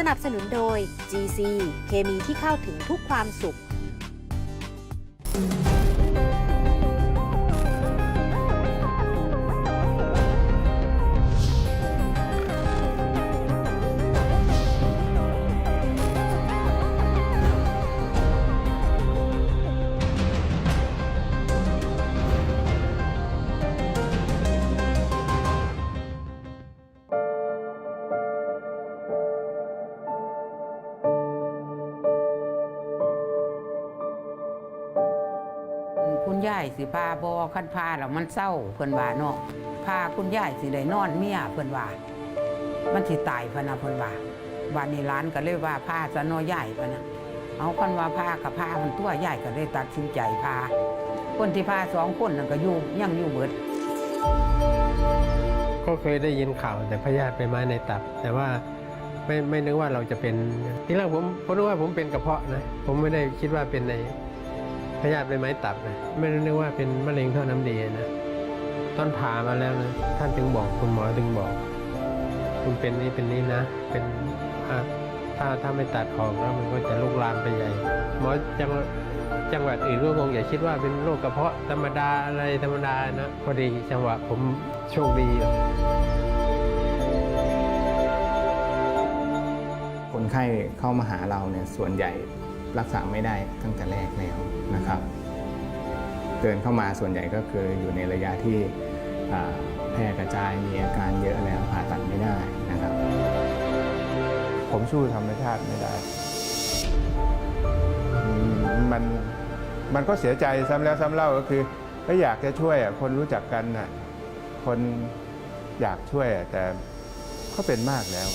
สนับสนุนโดย GC เคมีที่เข้าถึงทุกความสุข พาบอคันพาแล้วมันเศร้าเพิ่นว่าเนาะพาคุณยายสิได้นอนเมียเพิ่นว่า มันสิตายพะนะเพิ่นว่าวันนี้ร้านก็เลยว่าพาจะนอยายพะนะเอากันว่าพากับพามันตัวยายก็เลยตัดสินใจพาคนที่พาสองคนนั่นก็อยู่ยังอยู่เบิดก็เคยได้ยินข่าวแต่พยาธิไปมาในตับ แต่ว่าไม่ไม่นึกว่าเราจะเป็นทีแรกผมผมนึกว่าผมเป็นกระเพาะนะผมไม่ได้คิดว่าเป็นใน พยาธิใบไม้ตับนะไม่ได้นึกว่าเป็นมะเร็งท่อน้ำดีนะตอนผ่ามาแล้วนะท่านถึงบอกคุณหมอถึงบอก คุณเป็นนี้เป็นนี้นะ เป็นถ้าถ้าไม่ตัดออกแล้วมันก็จะลุกลามไปใหญ่ หมอจังจังหวัดอื่นก็คงอย่าคิดว่าเป็นโรคกระเพาะธรรมดาอะไรธรรมดานะพอดีจังหวะผมโชคดีคนไข้เข้ามาหาเราเนี่ยส่วนใหญ่ รักษาไม่ได้ตั้งแต่แรกแล้วนะครับเดินเข้ามาส่วนใหญ่ก็คืออยู่ในระยะที่แพร่กระจายมีอาการเยอะแล้วผ่าตัดไม่ได้นะครับ ผมสู้ธรรมชาติไม่ได้ มันมันก็เสียใจซ้ำแล้วซ้ำเล่าก็คือก็อยากจะช่วยคนรู้จักกันน่ะคนอยากช่วยแต่ก็เป็นมากแล้ว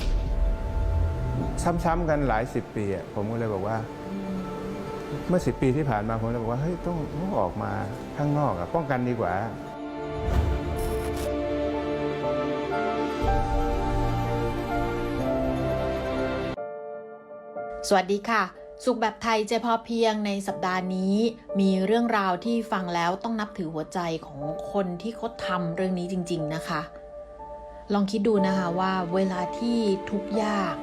ซ้ำๆกันหลายสิบปีผมก็เลยบอกว่า เมื่อสิปีที่ผ่านมาผมเลยบอกว่าเฮ้ยต้องต้องออกมาข้างนอกอะป้องกันดีกว่า สวัสดีค่ะ สุขแบบไทยใจพอเพียงในสัปดาห์นี้ มีเรื่องราวที่ฟังแล้วต้องนับถือหัวใจของคนที่เขาทำเรื่องนี้จริง ๆ นะคะ ลองคิดดูนะคะว่าเวลาที่ทุกยาก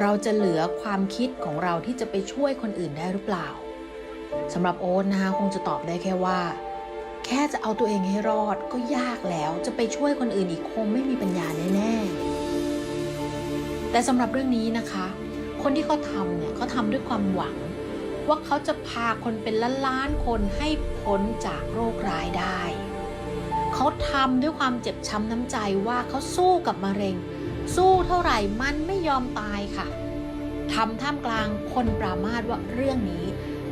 เราจะเหลือความคิดของเราที่จะไปช่วยคนอื่นได้หรือเปล่าสำหรับโอ๊ตนะคะคงจะตอบได้แค่ว่า แค่จะเอาตัวเองให้รอดก็ยากแล้วจะไปช่วยคนอื่นอีกคงไม่มีปัญญาแน่ๆแต่สำหรับเรื่องนี้นะคะ คนที่เขาทำเนี่ยเขาทำด้วยความหวัง ว่าเขาจะพาคนเป็นล้านๆคนให้พ้นจากโรคร้ายได้ เขาทำด้วยความเจ็บช้ำน้ำใจว่าเขาสู้กับมะเร็ง สู้เท่าไหร่มันไม่ยอมตายค่ะทำท่ามกลางคนปรามาสว่าเรื่องนี้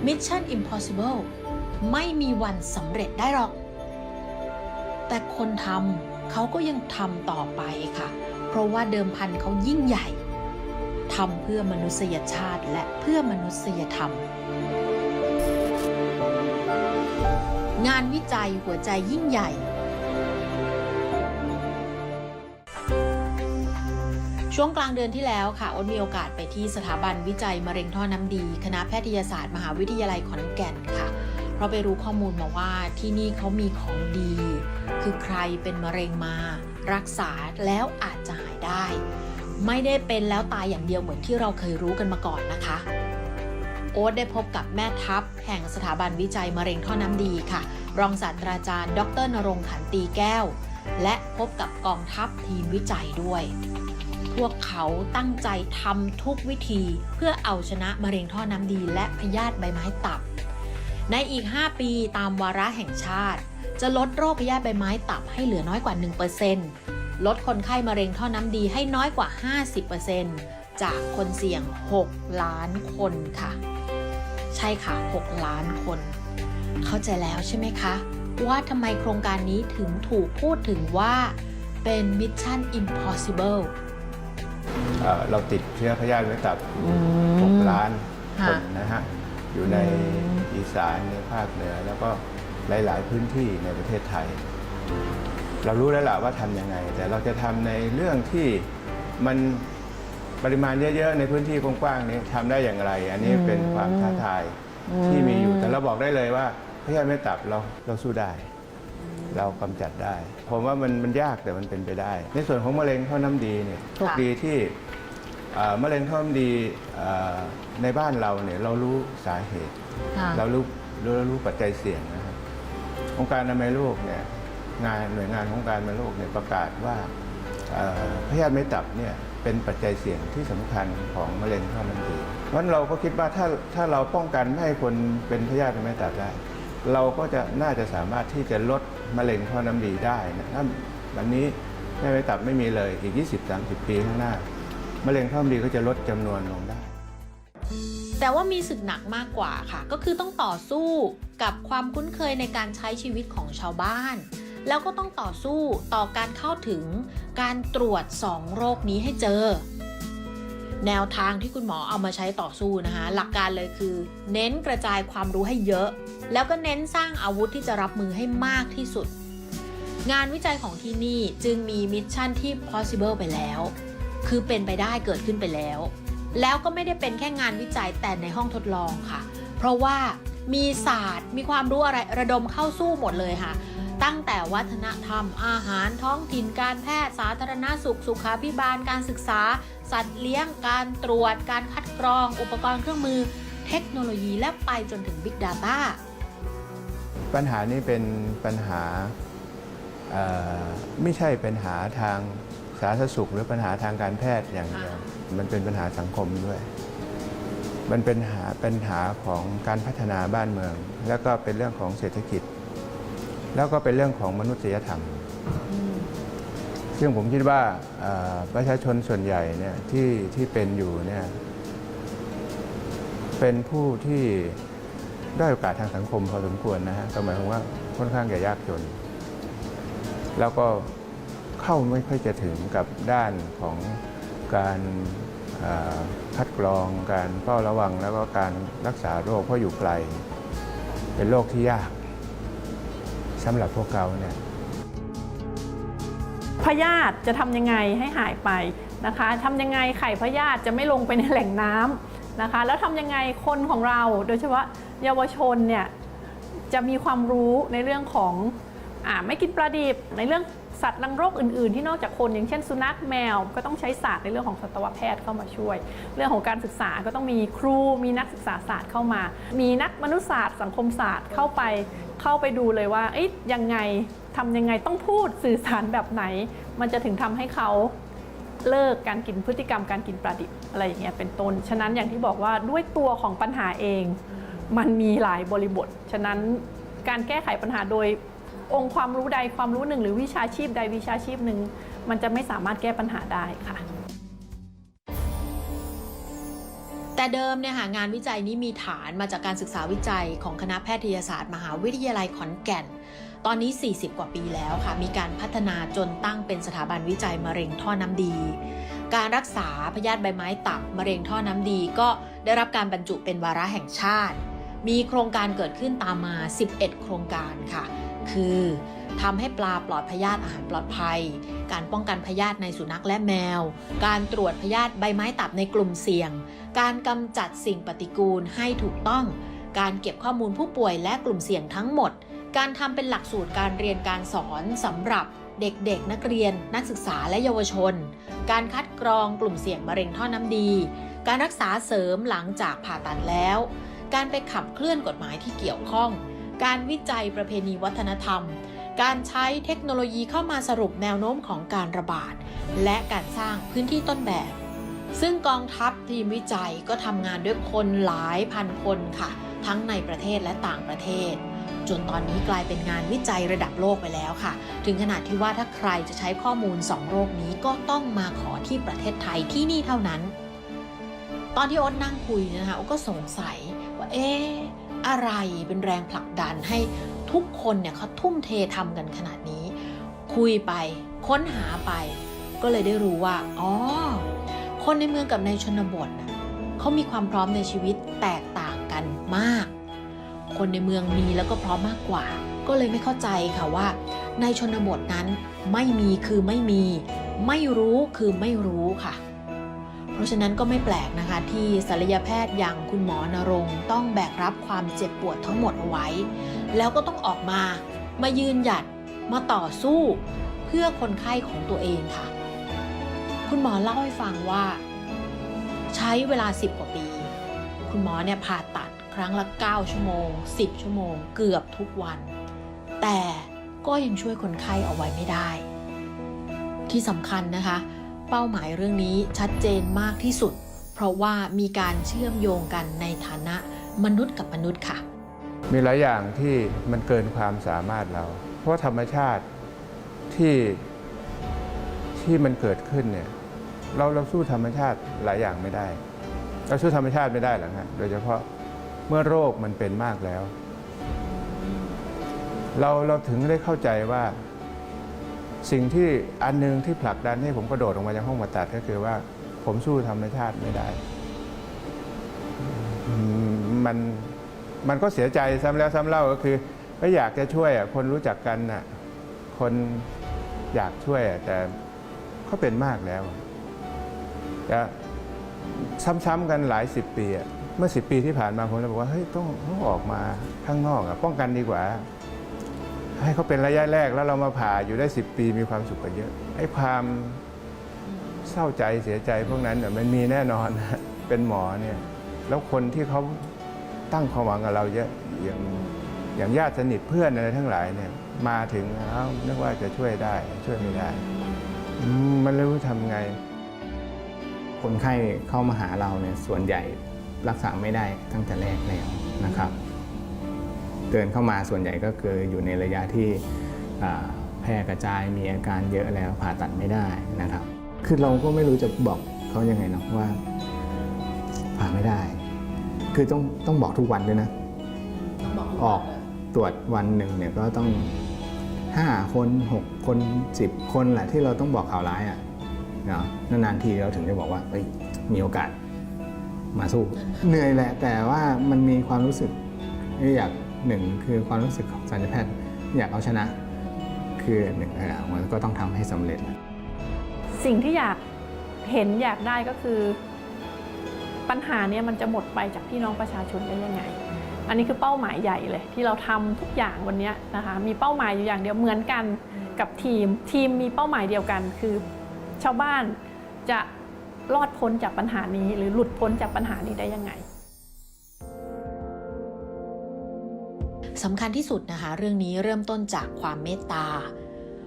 Mission Impossible ไม่มีวันสำเร็จได้หรอก แต่คนทำเขาก็ยังทำต่อไปค่ะ เพราะว่าเดิมพันเขายิ่งใหญ่ทำเพื่อมนุษยชาติและเพื่อมนุษยธรรม งานวิจัยหัวใจยิ่งใหญ่ ช่วงกลางเดือนที่แล้วค่ะอ้นมีโอกาสไปที่สถาบันวิจัยมะเร็งท่อน้ำดี คณะแพทยศาสตร์มหาวิทยาลัยขอนแก่นค่ะ เพราะไปรู้ข้อมูลมาว่าที่นี่เขามีของดี คือใครเป็นมะเร็งมา รักษาแล้วอาจจะหายได้ ไม่ได้เป็นแล้วตายอย่างเดียวเหมือนที่เราเคยรู้กันมาก่อนนะคะ โอ๊ตได้พบกับแม่ทัพ แห่งสถาบันวิจัยมะเร็งท่อน้ำดีค่ะ รองศาสตราจารย์ ดรนรงขันตีแก้ว และพบกับกองทัพทีมวิจัยด้วย พวกเขาตั้งใจทำทุกวิธีเพื่อเอาชนะมะเร็งท่อน้ำดีและพยาธิใบไม้ตับ ในอีก 5 ปีตามวาระแห่งชาติ จะลดโรคพยาธิใบไม้ตับให้เหลือน้อยกว่า 1%ลดคนไข้มะเร็งท่อน้ำดีให้น้อยกว่า 50%จากคนเสี่ยง 6 ล้านคนค่ะ ใช่ค่ะ 6 ล้านคน เข้าใจแล้วใช่ไหมคะ ว่าทำไมโครงการนี้ถึงถูกพูดถึงว่าเป็น Mission Impossible เอ่อเราติดเชื้อพยาธิไม้ตับอืมหกล้านคค่ะ นนะฮะ อยู่ในอืมอีสานในภาคเหนือ แล้วก็หลาย ๆ พื้นที่ในประเทศไทย เรารู้แล้วล่ะว่าทำยังไง แต่เราจะทำในเรื่องที่มันปริมาณเยอะ ๆ ในพื้นที่กว้างๆนี้ทำได้อย่างไร อันนี้เป็นความท้าทายที่มีอยู่แต่เราบอกได้เลยว่าพยาธิไม้ตับเราเราสู้ได้ เรากำจัดได้ ผมว่ามันมันยากแต่มันเป็นไปได้ ในส่วนของมะเร็งท่อน้ำดีเนี่ยโชคดีที่เอ่อมะเร็งท่อน้ำดีเอ่อในบ้านเราเนี่ยเรารู้สาเหตุค่ะเรารู้รู้รู้ปัจจัยเสี่ยงนะครับองค์การอนามัยโลกเนี่ยงานหน่วยงานขององค์การอนามัยโลกเนี่ยประกาศว่าเอ่อพยาธิเม็ดตับเนี่ยเป็นปัจจัยเสี่ยงที่สำคัญของมะเร็งท่อน้ำดีเพราะฉะนั้นเราก็คิดว่าถ้าถ้าเราป้องกันไม่ให้คนเป็นพยาธิเม็ดตับได้ เราก็จะน่าจะสามารถที่จะลดมะเร็งท่อน้ำดีได้นะถ้าวันนี้พยาธิเม็ดตับไม่มีเลยอีก 20-30 ปีข้างหน้ามะเร็งท่อน้ำดีก็จะลดจำนวนลงได้ แต่ว่ามีศึกหนักมากกว่าค่ะ ก็คือต้องต่อสู้กับความคุ้นเคยในการใช้ชีวิตของชาวบ้าน แล้วก็ต้องต่อสู้ต่อการเข้าถึงการตรวจ 2 โรคนี้ให้เจอ แนวทางที่คุณหมอเอามาใช้ต่อสู้นะคะหลักการเลยคือ เน้นกระจายความรู้ให้เยอะ แล้วก็เน้นสร้างอาวุธที่จะรับมือให้มากที่สุด งานวิจัยของที่นี่จึงมีมิชชั่นที่ possible ไปแล้ว คือเป็นไปได้เกิดขึ้นไปแล้ว แล้วก็ไม่ได้เป็นแค่งานวิจัยแต่ในห้องทดลองค่ะ เพราะว่า มีศาสตร์ มีความรู้อะไรระดมเข้าสู้หมดเลยค่ะ ตั้งแต่วัฒนธรรม อาหารท้องถิ่นการแพทย์สาธารณสุข สุขาภิบาลการศึกษา สัตว์เลี้ยง การตรวจ การคัดกรอง อุปกรณ์เครื่องมือ เทคโนโลยีและไปจนถึง Big Data ปัญหานี้เป็นปัญหาเอ่อไม่ใช่ปัญหาทางสาธารณสุข หรือปัญหาทางการแพทย์อย่างเดียว มันเป็นปัญหาสังคมด้วย มันเป็นหาปัญหาของการพัฒนาบ้านเมือง แล้วก็เป็นเรื่องของเศรษฐกิจ แล้วก็เป็นเรื่องของมนุษยธรรม ซึ่งผมคิดว่าประชาชนส่วนใหญ่เนี่ยที่ที่เป็นอยู่เนี่ยเป็นผู้ที่ได้โอกาสทางสังคมพอสมควรนะฮะก็หมายความว่าค่อนข้างจะยากจน แล้วก็เข้าไม่ค่อยจะถึงกับด้านของการ คัดกรองการเฝ้าระวังแล้วก็การรักษาโรคเพราะอยู่ไกล เป็นโรคที่ยากสำหรับพวกเขาเนี่ยพยาธิจะทำยังไงให้หายไปนะคะทำยังไงไข่พยาธิจะไม่ลงไปในแหล่งน้ำนะคะ แล้วทำยังไงคนของเราโดยเฉพาะเยาวชนเนี่ยจะมีความรู้ในเรื่องของอไม่กินปลาดิบในเรื่อง สัตว์รังโรคอื่นๆ ที่นอกจากคนอย่างเช่นสุนัขแมว ก็ต้องใช้ศาสตร์ในเรื่องของสัตวแพทย์เข้ามาช่วย เรื่องของการศึกษาก็ต้องมีครูมีนักศึกษาศาสตร์เข้ามา มีนักมนุษยศาสตร์ สังคมศาสตร์เข้าไปเข้าไปดูเลยว่าเอ๊ยยังไงทำยังไงต้องพูดสื่อสารแบบไหน มันจะถึงทำให้เขาเลิกการกินพฤติกรรมการกินปลาดิบอะไรอย่างเงี้ยเป็นต้น ฉะนั้นอย่างที่บอกว่าด้วยตัวของปัญหาเอง มันมีหลายบริบท ฉะนั้นการแก้ไขปัญหาโดย องค์ความรู้ใดความรู้หนึ่ง หรือวิชาชีพใดวิชาชีพหนึ่ง มันจะไม่สามารถแก้ปัญหาได้ค่ะ แต่เดิมเนี่ยค่ะงานวิจัยนี้มีฐานมาจากการศึกษาวิจัยของคณะแพทยศาสตร์ มหาวิทยาลัยขอนแก่น ตอนนี้ 40 กว่าปีแล้วค่ะ มีการพัฒนาจนตั้งเป็นสถาบันวิจัยมะเร็งท่อน้ำดี การรักษาพยาธิใบไม้ตับมะเร็งท่อน้ำดี ก็ได้รับการบรรจุเป็นวาระแห่งชาติมีโครงการเกิดขึ้นตามมา 11 โครงการค่ะ คือทำให้ปลาปลอดพยาธิอาหารปลอดภัย การป้องกันพยาธิในสุนัขและแมว การตรวจพยาธิใบไม้ตับในกลุ่มเสี่ยง การกำจัดสิ่งปฏิกูลให้ถูกต้อง การเก็บข้อมูลผู้ป่วยและกลุ่มเสี่ยงทั้งหมด การทำเป็นหลักสูตรการเรียนการสอนสำหรับเด็กๆ นักเรียน นักศึกษาและเยาวชน การคัดกรองกลุ่มเสี่ยงมะเร็งท่อน้ำดี การรักษาเสริมหลังจากผ่าตัดแล้ว การไปขับเคลื่อนกฎหมายที่เกี่ยวข้อง การวิจัยประเพณีวัฒนธรรม การใช้เทคโนโลยีเข้ามาสรุปแนวโน้มของการระบาด และการสร้างพื้นที่ต้นแบบ ซึ่งกองทัพทีมวิจัยก็ทำงานด้วยคนหลายพันคนค่ะ ทั้งในประเทศและต่างประเทศ จนตอนนี้กลายเป็นงานวิจัยระดับโลกไปแล้วค่ะ ถึงขนาดที่ว่าถ้าใครจะใช้ข้อมูล 2 โรคนี้ก็ต้องมาขอที่ประเทศไทยที่นี่เท่านั้นตอนที่อ๊ตนั่งคุยนะคะอ๊ตก็สงสัยว่าเอ๊ะ อะไรเป็นแรงผลักดันให้ทุกคนเนี่ยเขาทุ่มเททำกันขนาดนี้ คุยไปค้นหาไป ก็เลยได้รู้ว่าอ๋อคนในเมืองกับในชนบทน่ะเขามีความพร้อมในชีวิตแตกต่างกันมาก คนในเมืองมีแล้วก็พร้อมมากกว่า ก็เลยไม่เข้าใจค่ะว่า ในชนบทนั้นไม่มีคือไม่มี ไม่รู้คือไม่รู้ค่ะ เพราะฉะนั้นก็ไม่แปลกนะคะ ที่ศัลยแพทย์อย่างคุณหมอนรงค์ต้องแบกรับความเจ็บปวดทั้งหมดเอาไว้ แล้วก็ต้องออกมา มายืนหยัดมาต่อสู้ เพื่อคนไข้ของตัวเองค่ะ คุณหมอเล่าให้ฟังว่า ใช้เวลา 10 กว่าปี คุณหมอเนี่ยผ่าตัดครั้งละ 9 ชั่วโมง 10 ชั่วโมง เกือบทุกวัน แต่ก็ยังช่วยคนไข้เอาไว้ไม่ได้ ที่สำคัญนะคะ เป้าหมายเรื่องนี้ชัดเจนมากที่สุด เพราะว่ามีการเชื่อมโยงกันในฐานะมนุษย์กับมนุษย์ค่ะ มีหลายอย่างที่มันเกินความสามารถเรา เพราะธรรมชาติที่ที่มันเกิดขึ้นเนี่ยเราเราสู้ธรรมชาติหลายอย่างไม่ได้ เราสู้ธรรมชาติไม่ได้หรอกฮะโดยเฉพาะเมื่อโรคมันเป็นมากแล้ว เราเราถึงได้เข้าใจว่า สิ่งที่อันหนึงที่ผลักดันให้ผมกระโดดออกมาจากห้องผ่าตัดก็คือว่า ผมสู้ธรรมชาติไม่ได้ มันมันก็เสียใจซ้ำแล้วซ้ำเล่าก็คือ ก็อยากจะช่วยอะคนรู้จักกันน่ะคนอยากช่วยแต่เขาเป็นมากแล้วจะซ้ำๆกันหลายสิบปีอะเมื่อสิบปีที่ผ่านมาผมเลยบอกว่าเฮ้ยต้องต้องออกมาข้างนอกอป้องกันดีกว่า ให้เขาเป็นระยะแรกแล้วเรามาผ่าอยู่ได้ 10 ปีมีความสุขกว่าเยอะไอ้ความเศร้าใจเสียใจพวกนั้นน่ะมันมีแน่นอนเป็นหมอเนี่ยแล้วคนที่เขาตั้งความหวังกับเราเยอะอย่างอย่างญาติสนิทเพื่อนอะไรทั้งหลายเนี่ยมาถึงเอ้านึกว่าจะช่วยได้ช่วยไม่ได้มมันไม่รู้ทำไง คนไข้เข้ามาหาเราเนี่ยส่วนใหญ่รักษาไม่ได้ตั้งแต่แรกแล้วนะครับ เดินเข้ามาส่วนใหญ่ก็คืออยู่ในระยะที่แพร่กระจายมีอาการเยอะแล้วผ่าตัดไม่ได้นะครับ คือเราก็ไม่รู้จะบอกเขายังไงเนาะว่าผ่าไม่ได้ คือต้องต้องบอกทุกวันด้วยนะออกตรวจวันหนึ่งเนี่ยก็ต้อง5คน6คน10คนแหละที่เราต้องบอกข่าวร้ายอะเนาะนานๆทีเราถึงจะบอกว่าเอ้ยมีโอกาสมาสู้ เหนื่อยแหละแต่ว่ามันมีความรู้สึกอยาก หนึ่งคือความรู้สึกของสัญญแพทย์อยากเอาชนะ คือหนึ่งอะมันก็ต้องทำให้สำเร็จ สิ่งที่อยากเห็นอยากได้ก็คือ ปัญหาเนี้มันจะหมดไปจากพี่น้องประชาชนได้ยังไง อันนี้คือเป้าหมายใหญ่เลยที่เราทำทุกอย่างวันเนี้ยนะคะมีเป้าหมายอยู่อย่างเดียวเหมือนกันกับทีม ทีมมีเป้าหมายเดียวกัน คือชาวบ้านจะรอดพ้นจากปัญหานี้ หรือหลุดพ้นจากปัญหานี้ได้ยังไง สำคัญที่สุดนะคะ เรื่องนี้เริ่มต้นจากความเมตตา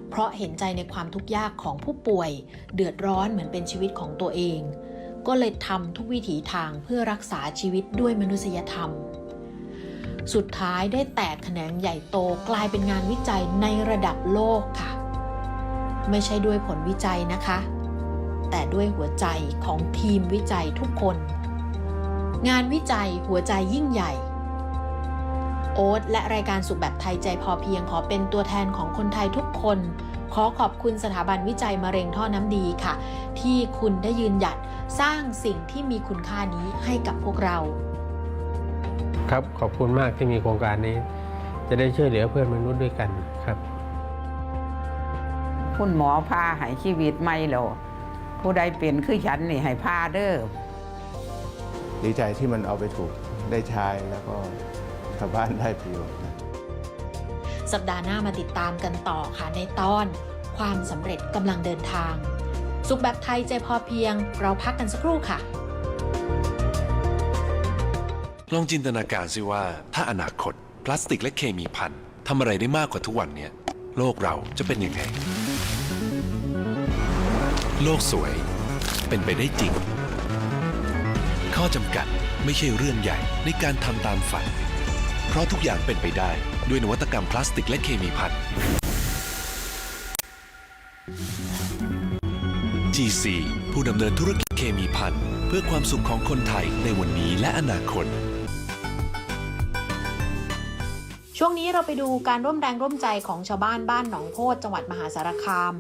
เพราะเห็นใจในความทุกข์ยากของผู้ป่วย เดือดร้อนเหมือนเป็นชีวิตของตัวเอง ก็เลยทำทุกวิถีทางเพื่อรักษาชีวิตด้วยมนุษยธรรม สุดท้ายได้แตกแขนงใหญ่โตกลายเป็นงานวิจัยในระดับโลกค่ะ ไม่ใช่ด้วยผลวิจัยนะคะ แต่ด้วยหัวใจของทีมวิจัยทุกคน งานวิจัยหัวใจยิ่งใหญ่ โอ๊ตและรายการสุขแบบไทยใจพอเพียงขอเป็นตัวแทนของคนไทยทุกคน ขอขอบคุณสถาบันวิจัยมะเร็งท่อน้ำดีค่ะ ที่คุณได้ยืนหยัดสร้างสิ่งที่มีคุณค่านี้ให้กับพวกเรา ครับขอบคุณมากที่มีโครงการนี้ จะได้ช่วยเหลือเพื่อนมนุษย์ด้วยกันครับคุณหมอพาให้ชีวิตใหม่แล้วผู้ใดเป็นคือฉันนี่ให้พาเด้อดีใจที่มันเอาไปถูกได้ใช้แล้วก็ ชาวบ้านได้ประโยชน์นะสัปดาห์หน้ามาติดตามกันต่อค่ะในตอน ความสำเร็จกำลังเดินทาง สุขแบบไทยใจพอเพียง เราพักกันสักครู่ค่ะ ลองจินตนาการสิว่า ถ้าอนาคต พลาสติกและเคมีพันทำอะไรได้มากกว่าทุกวันเนี้ยโลกเราจะเป็นยังไง โลกสวย เป็นไปได้จริง ข้อจำกัดไม่ใช่เรื่องใหญ่ในการทำตามฝันเพ ราะทุกอย่างเป็นไปได้ ด้วยนวัตกรรมพลาสติกและเคมีพัน GC ผู้ดำเนินธุรกิจเคมีพันเพื่อความสุขของคนไทยในวันนี้และอนาคต ช่วงนี้เราไปดูการร่วมแรงร่วมใจของชาวบ้านบ้านหนองโพดจังหวัดมหาสารคาม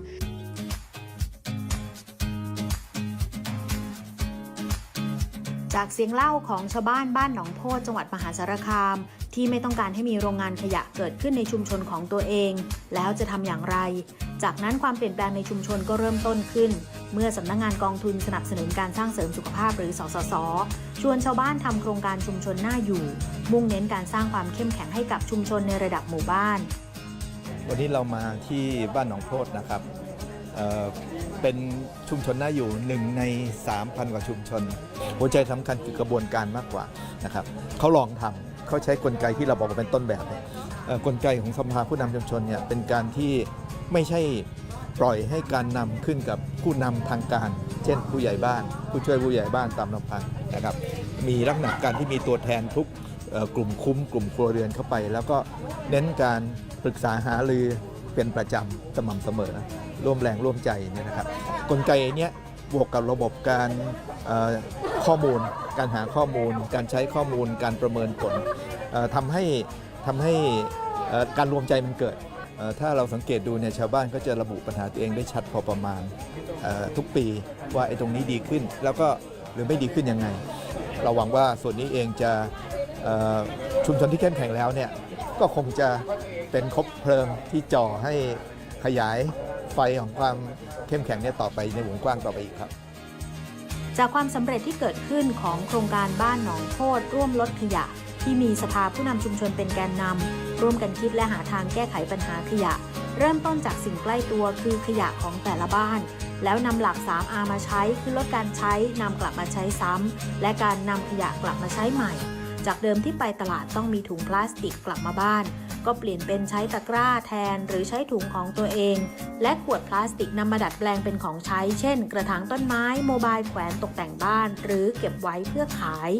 จากเสียงเล่าของชาวบ้านบ้านหนองโพดจังหวัดมหาสารคาม ที่ไม่ต้องการให้มีโรงงานขยะเกิดขึ้นในชุมชนของตัวเอง แล้วจะทำอย่างไร จากนั้นความเปลี่ยนแปลงในชุมชนก็เริ่มต้นขึ้น เมื่อสำนักงงานกองทุนสนับสนุนการสร้างเสริมสุขภาพหรือสสส ชวนชาวบ้านทำโครงการชุมชนน่าอยู่ มุ่งเน้นการสร้างความเข้มแข็งให้กับชุมชนในระดับหมู่บ้าน วันนี้เรามาที่บ้านหนองโพดนะครับเเป็นชุมชนน่าอยู่หนึ่งใน 3,000 กว่าชุมชน หัวใจสำคัญคือกระบวนการมากกว่านะครับเขาลองทำ เขาใช้กลไกที่เราบอกว่าเป็นต้นแบบเนี่ยกลไกของสภาผู้นำชุมชนเนี่ยเป็นการที่ไม่ใช่ปล่อยให้การนำขึ้นกับผู้นำทางการ เช่น ผู้ใหญ่บ้าน ผู้ช่วยผู้ใหญ่บ้านตามลำพังนะครับมีลักษณะการที่มีตัวแทนทุกเอ่อกลุ่มคุ้ม กลุ่มครัวเรือนเข้าไป แล้วก็เน้นการปรึกษาหารือเป็นประจำสม่ำเสมอ ร่วมแรงร่วมใจเนี่ยนะครับกลไกเนี้ยบวกกับระบบการเอ่อข้อมูล การหาข้อมูล การใช้ข้อมูล การประเมินผลทำให้ทำให้การรวมใจมันเกิด ถ้าเราสังเกตดูเนี่ยชาวบ้านก็จะระบุปัญหาตัวเองได้ชัดพอประมาณทุกปีว่าไอ้ตรงนี้ดีขึ้น แล้วก็หรือไม่ดีขึ้นยังไง เราหวังว่าส่วนนี้เองจะชุมชนที่เข้มแข็งแล้วเนี่ยก็คงจะเป็นคบเพลิงที่จ่อให้ขยายไฟของความเข้มแข็งเนี่ยต่อไปในวงกว้างต่อไปอีกครับ จากความสำเร็จที่เกิดขึ้นของโครงการบ้านหนองโพดร่วมลดขยะ ที่มีสภาผู้นำชุมชนเป็นแกนนำร่วมกันคิดและหาทางแก้ไขปัญหาขยะ เริ่มต้นจากสิ่งใกล้ตัวคือขยะของแต่ละบ้าน แล้วนำหลัก 3R มาใช้คือลดการใช้นำกลับมาใช้ซ้ำและการนำขยะกลับมาใช้ใหม่ จากเดิมที่ไปตลาดต้องมีถุงพลาสติกกลับมาบ้าน ก็เปลี่ยนเป็นใช้ตะกร้าแทนหรือใช้ถุงของตัวเอง และขวดพลาสติกนำมาดัดแปลงเป็นของใช้ เช่น กระถางต้นไม้โมบายแขวนตกแต่งบ้าน หรือเก็บไว้เพื่อขาย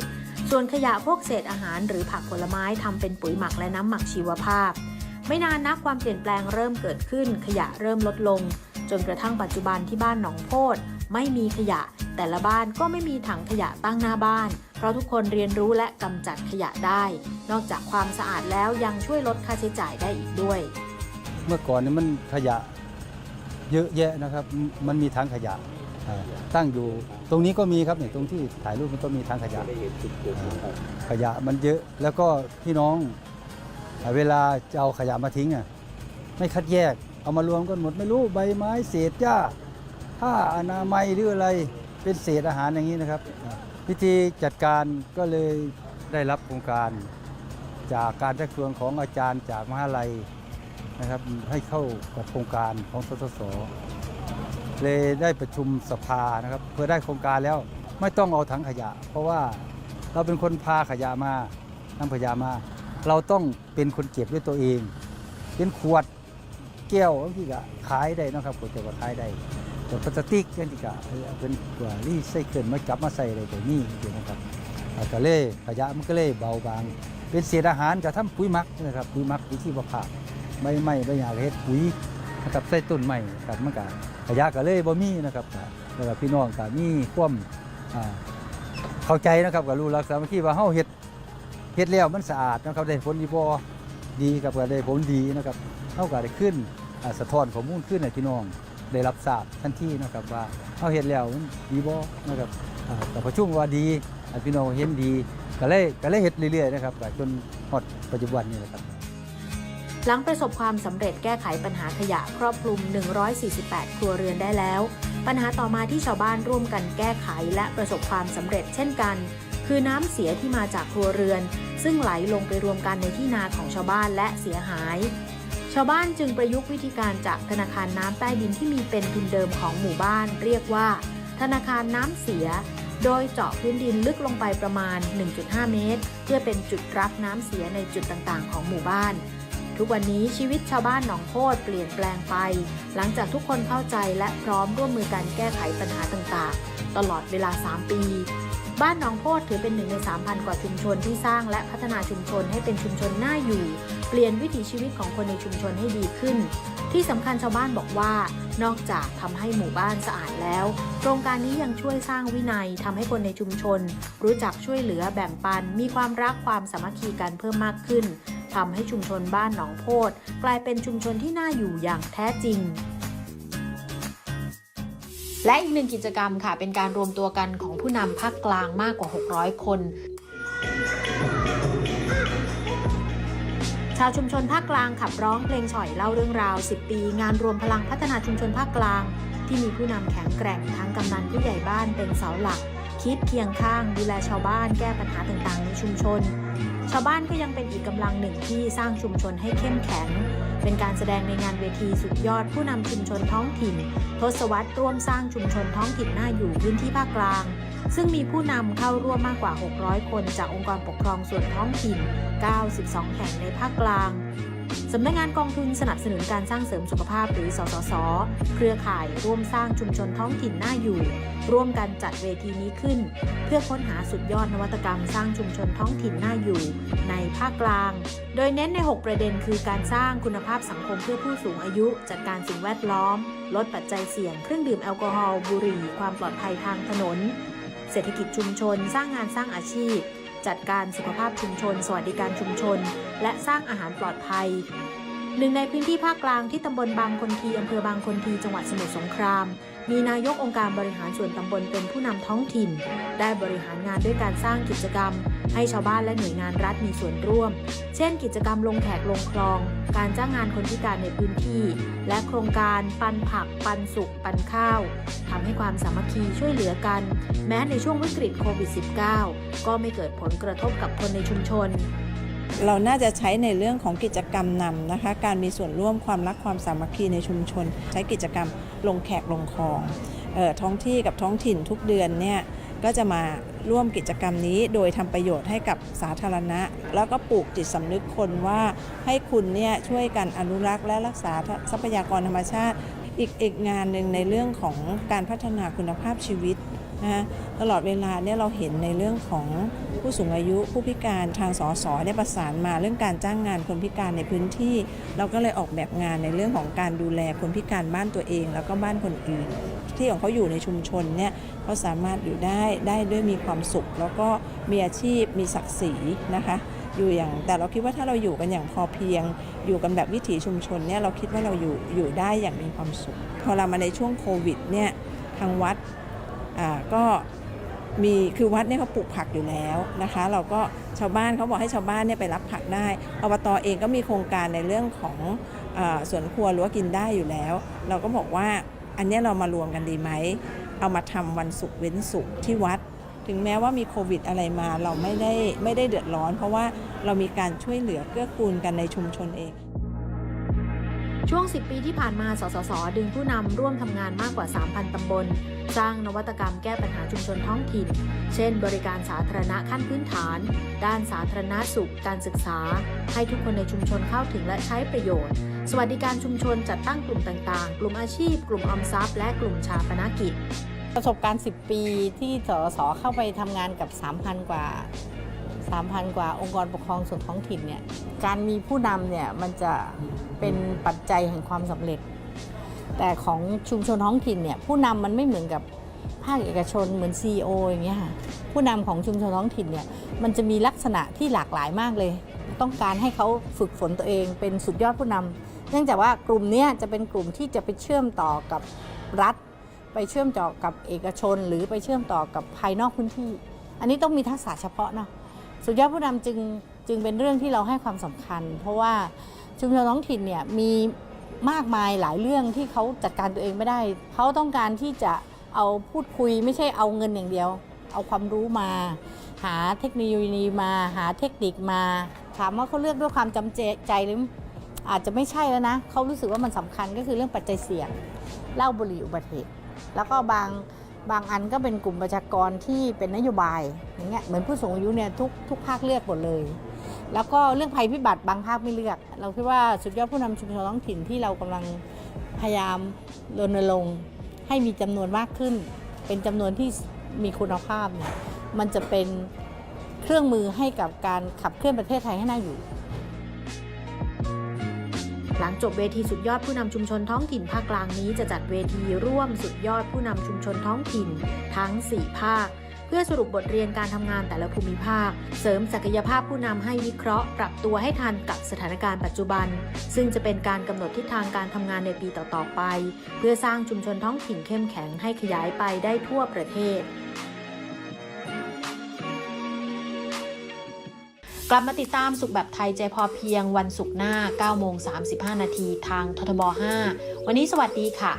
ส่วนขยะพวกเศษอาหารหรือผักผลไม้ทำเป็นปุ๋ยหมักและน้ำหมักชีวภาพ ไม่นานนักความเปลี่ยนแปลงเริ่มเกิดขึ้น ขยะเริ่มลดลง จนกระทั่งปัจจุบันที่บ้านหนองโพด ไม่มีขยะ แต่ละบ้านก็ไม่มีถังขยะตั้งหน้าบ้าน เพราะทุกคนเรียนรู้และกำจัดขยะได้ นอกจากความสะอาดแล้วยังช่วยลดค่าใช้จ่ายได้อีกด้วย เมื่อก่อนนี่มันขยะเยอะแยะนะครับ มันมีถังขยะตั้งอยู่ตรงนี้ก็มีครับเนี่ยตรงที่ถ่ายรูปมันก็มีถังขยะขยะมันเยอะแล้วก็พี่น้องเวลาจะเอาขยะมาทิ้งอะไม่คัดแยกเอามารวมกันหมดไม่รู้ใบไม้เศษหญ้า ผ้าอนามัยหรืออะไรเป็นเศษอาหารอย่างนี้นะครับอ่าวิธีจัดการก็เลยได้รับโครงการจากการชักชวนของอาจารย์จากมหาลัยนะครับให้เข้ากับโครงการของสสสเลยได้ประชุมสภานะครับ เพื่อได้โครงการแล้วไม่ต้องเอาถังขยะ เพราะว่าเราเป็นคนพาขยะมานำขยะมา เราต้องเป็นคนเก็บด้วยตัวเอง เป็นขวดแก้วบางทีก็ขายได้นะครับขวดแก้วก็ขายได้ แต่พลาสติกบางทีก็เป็นกว่ารีไซเคิลมาจับมาใส่อะไรแต่นี่จริงๆนะครับก็เลยขยะมันก็เลยเบาบาง เป็นเศษอาหารกับทำปุ๋ยมักนะครับปุ๋ยมักวิธีบำบัดใบไม้ใบหญ้าเฮ็ดปุ๋ยนะครับใส่ต้นไม้ครับมันก็ขยะก็เลยบ่มีนะครับก็แล้วก็พี่น้องก็มีความเข้าใจนะครับก็รู้รักสามัคคีว่าเฮาเฮ็ดเฮ็ดแล้วมันสะอาดนะครับได้ผลดีบ่ดีกับก็ได้ผลดีนะครับเฮาก็ได้ขึ้นสะท้อนข้อมูลขึ้นให้พี่น้อง ได้รับทราบทันทีนะครับว่าเฮาเฮ็ดแล้วมันดีบ่นะครับอ่าก็ประชุมว่าดีอพี่น้องเห็นดีก็เลยก็เลยเฮ็ดเรื่อยๆนะครับจนฮอดปัจจุบันนี้นะครับหลังประสบความสำเร็จแก้ไขปัญหาขยะครอบคลุม 148 ครัวเรือนได้แล้ว ปัญหาต่อมาที่ชาวบ้านร่วมกันแก้ไขและประสบความสำเร็จเช่นกัน คือน้ำเสียที่มาจากครัวเรือน ซึ่งไหลลงไปรวมกันในที่นาของชาวบ้านและเสียหาย ชาวบ้านจึงประยุกต์วิธีการจากธนาคารน้ำใต้ดินที่มีเป็นทุนเดิมของหมู่บ้าน เรียกว่า ธนาคารน้ำเสีย โดยเจาะพื้นดินลึกลงไปประมาณ 1.5 เมตร เพื่อเป็นจุดรับน้ำเสียในจุดต่างๆ ของหมู่บ้าน ทุกวันนี้ชีวิตชาวบ้านหนองโพดเปลี่ยนแปลงไป หลังจากทุกคนเข้าใจและพร้อมร่วมมือกันแก้ไขปัญหาต่างๆ ตลอดเวลา 3 ปี บ้านหนองโพดถือเป็นหนึ่งใน3,000 กว่าชุมชนที่สร้างและพัฒนาชุมชนให้เป็นชุมชนน่าอยู่ เปลี่ยนวิถีชีวิตของคนในชุมชนให้ดีขึ้น ที่สำคัญชาวบ้านบอกว่า นอกจากทำให้หมู่บ้านสะอาดแล้ว โครงการนี้ยังช่วยสร้างวินัยทำให้คนในชุมชน รู้จักช่วยเหลือแบ่งปัน มีความรักความสามัคคีกันเพิ่มมากขึ้นทำให้ชุมชนบ้านหนองโพดกลายเป็นชุมชนที่น่าอยู่อย่างแท้จริง และอีกหนึ่งกิจกรรมค่ะ เป็นการรวมตัวกันของผู้นำภาคกลางมากกว่า 600 คน ชาวชุมชนภาคกลางขับร้องเพลงฉ่อยเล่าเรื่องราว 10 ปี งานรวมพลังพัฒนาชุมชนภาคกลาง ที่มีผู้นำแข็งแกร่งทั้งกำนันผู้ใหญ่บ้านเป็นเสาหลัก คิดเคียงข้างดูแลชาวบ้านแก้ปัญหาต่างๆ ในชุมชนาวบ้านก็ยังเป็นอีกกำลังหนึ่งที่สร้างชุมชนให้เข้มแข็ง เป็นการแสดงในงานเวทีสุดยอดผู้นำชุมชนท้องถิ่น ทศวรรษร่วมสร้างชุมชนท้องถิ่นน่าอยู่พื้นที่ภาคกลาง ซึ่งมีผู้นำเข้าร่วมมากกว่า 600 คนจากองค์กรปกครองส่วนท้องถิ่น 92 แห่งในภาคกลาง สำนักงานกองทุนสนับสนุนการสร้างเสริมสุขภาพหรือสสส เครือข่ายร่วมสร้างชุมชนท้องถิ่นน่าอยู่ ร่วมกันจัดเวทีนี้ขึ้น เพื่อค้นหาสุดยอดนวัตกรรมสร้างชุมชนท้องถิ่นน่าอยู่ ในภาคกลาง โดยเน้นใน 6 ประเด็นคือการสร้างคุณภาพสังคมเพื่อผู้สูงอายุ จัดการสิ่งแวดล้อม ลดปัจจัยเสี่ยงเครื่องดื่มแอลกอฮอล์บุหรี่ ความปลอดภัยทางถนน เศรษฐกิจชุมชน สร้างงานสร้างอาชีพ จัดการสุขภาพชุมชน สวัสดิการชุมชน และสร้างอาหารปลอดภัย หนึ่งในพื้นที่ภาคกลางที่ตำบลบางคนทีอำเภอบางคนทีจังหวัดสมุทรสงคราม มีนายกองค์การบริหารส่วนตำบลเป็นผู้นำท้องถิ่น ได้บริหารงานด้วยการสร้างกิจกรรม ให้ชาวบ้านและหน่วยงานรัฐมีส่วนร่วม เช่น กิจกรรมลงแขกลงคลอง การจ้างงานคนพิการในพื้นที่ และโครงการปันผัก ปันสุกปันข้าวทำให้ความสามัคคีช่วยเหลือกัน แม้ในช่วงวิกฤตโควิด -19 ก็ไม่เกิดผลกระทบกับคนในชุมชน เราน่าจะใช้ในเรื่องของกิจกรรมนำนะคะ การมีส่วนร่วมความรักความสามัคคีในชุมชน ใช้กิจกรรมลงแขกลงคลองออท้องที่กับท้องถิ่นทุกเดือนเนี่ยก็จะมาร่วมกิจกรรมนี้โดยทำประโยชน์ให้กับสาธารณะ แล้วก็ปลูกจิตสำนึกคนว่าให้คุณเนี่ยช่วยกันอนุรักษ์และรักษาทรัพยากรธรรมชาติ อีกอีกงานหนึ่งในเรื่องของการพัฒนาคุณภาพชีวิต นะะตลอดเวลาเนี่ยเราเห็นในเรื่องของผู้สูงอายุผู้พิการทางสสได้ประสานมาเรื่องการจ้างงานคนพิการในพื้นที่ เราก็เลยออกแบบงานในเรื่องของการดูแลคนพิการบ้านตัวเอง แล้วก็บ้านคนอื่น ที่ของเขาอยู่ในชุมชนเนี่ยเขาสามารถอยู่ได้ได้ด้วยมีความสุข แล้วก็มีอาชีพมีศักดิ์ศรีนะคะอยู่อย่างแต่เราคิดว่าถ้าเราอยู่กันอย่างพอเพียง อยู่กันแบบวิถีชุมชนเนี่ยเราคิดว่าเราอยู่อยู่ได้อย่างมีความสุข พอเรามาในช่วงโควิดเนี่ยทางวัด ก็มีคือวัดเนี่ยเขาปลูกผักอยู่แล้วนะคะ เราก็ชาวบ้านเขาบอกให้ชาวบ้านเนี่ยไปรับผักได้อบตอเองก็มีโครงการในเรื่องของอสวนครัวรั้วกินได้อยู่แล้ว เราก็บอกว่าอันนี้เรามารวมกันดีไหมเอามาทำวันศุกร์เว้นศุกร์ที่วัด ถึงแม้ว่ามีโควิดอะไรมาเราไม่ได้ไม่ได้เดือดร้อน เพราะว่าเรามีการช่วยเหลือเกื้อกูลกันในชุมชนเอง ช่วง 10 ปีที่ผ่านมา สสส ดึงผู้นำร่วมทำงานมากกว่า 3,000 ตำบล สร้างนวัตกรรมแก้ปัญหาชุมชนท้องถิ่น เช่น บริการสาธารณะขั้นพื้นฐาน ด้านสาธารณสุข การศึกษา ให้ทุกคนในชุมชนเข้าถึงและใช้ประโยชน์ สวัสดิการชุมชนจัดตั้งกลุ่มต่างๆ กลุ่มอาชีพ กลุ่มออมทรัพย์ และกลุ่มชาปนกิจ ประสบการณ์ 10 ปีที่สส เข้าไปทำงานกับ 3,000 กว่า 3,000 กว่าองค์กรปกครองส่วนท้องถิ่นเนี่ยการมีผู้นำเนี่ยมันจะเป็นปัจจัยแห่งความสำเร็จ แต่ของชุมชนท้องถิ่นเนี่ยผู้นำมันไม่เหมือนกับภาคเอกชนเหมือน CEO อย่างเงี้ยค่ะผู้นำของชุมชนท้องถิ่นเนี่ยมันจะมีลักษณะที่หลากหลายมากเลย ต้องการให้เขาฝึกฝนตัวเองเป็นสุดยอดผู้นำเนื่องจากว่ากลุ่มเนี้ยจะเป็นกลุ่มที่จะไปเชื่อมต่อกับรัฐ ไปเชื่อมต่อกับเอกชน หรือไปเชื่อมต่อกับภายนอกพื้นที่ อันนี้ต้องมีทักษะเฉพาะเนาะ สุดยอดผู้นำจึงจึงเป็นเรื่องที่เราให้ความสำคัญ เพราะว่าชุมชนท้องถิ่นเนี่ยมีมากมายหลายเรื่องที่เขาจัดการตัวเองไม่ได้ เขาต้องการที่จะเอาพูดคุยไม่ใช่เอาเงินอย่างเดียว เอาความรู้มา หาเทคโนโลยีมา หาเทคนิคมา ถามว่าเขาเลือกด้วยความจำใจหรืออาจจะไม่ใช่แล้วนะเขารู้สึกว่ามันสำคัญก็คือเรื่องปัจจัยเสี่ยงเล้าบุหรี่อุบัติเหตุแล้วก็บาง บางอันก็เป็นกลุ่มประชากรที่เป็นนโยบายอย่างเงี้ยเหมือนผู้สูงอายุเนี่ยทุกทุกภาคเลือกหมดเลย แล้วก็เรื่องภัยพิบัติบางภาคไม่เลือก เราคิดว่าสุดยอดผู้นำชุมชนท้องถิ่นที่เรากำลังพยายามรณรงค์ให้มีจำนวนมากขึ้น เป็นจำนวนที่มีคุณภาพเนี่ยมันจะเป็นเครื่องมือให้กับการขับเคลื่อนประเทศไทยให้น่าอยู่ หลังจบเวทีสุดยอดผู้นำชุมชนท้องถิ่นภาคกลางนี้จะจัดเวทีร่วมสุดยอดผู้นำชุมชนท้องถิ่น ทั้ง 4 ภาค เพื่อสรุปบทเรียนการทำงานแต่ละภูมิภาค เสริมศักยภาพผู้นำให้วิเคราะห์ ปรับตัวให้ทันกับสถานการณ์ปัจจุบัน ซึ่งจะเป็นการกำหนดทิศทางการทำงานในปีต่อๆไป เพื่อสร้างชุมชนท้องถิ่นเข้มแข็งให้ขยายไปได้ทั่วประเทศ กลับมาติดตามสุขแบบไทยใจพอเพียงวันศุกร์หน้า9โมง35 นาทีทางททบ 5 วันนี้สวัสดีค่ะ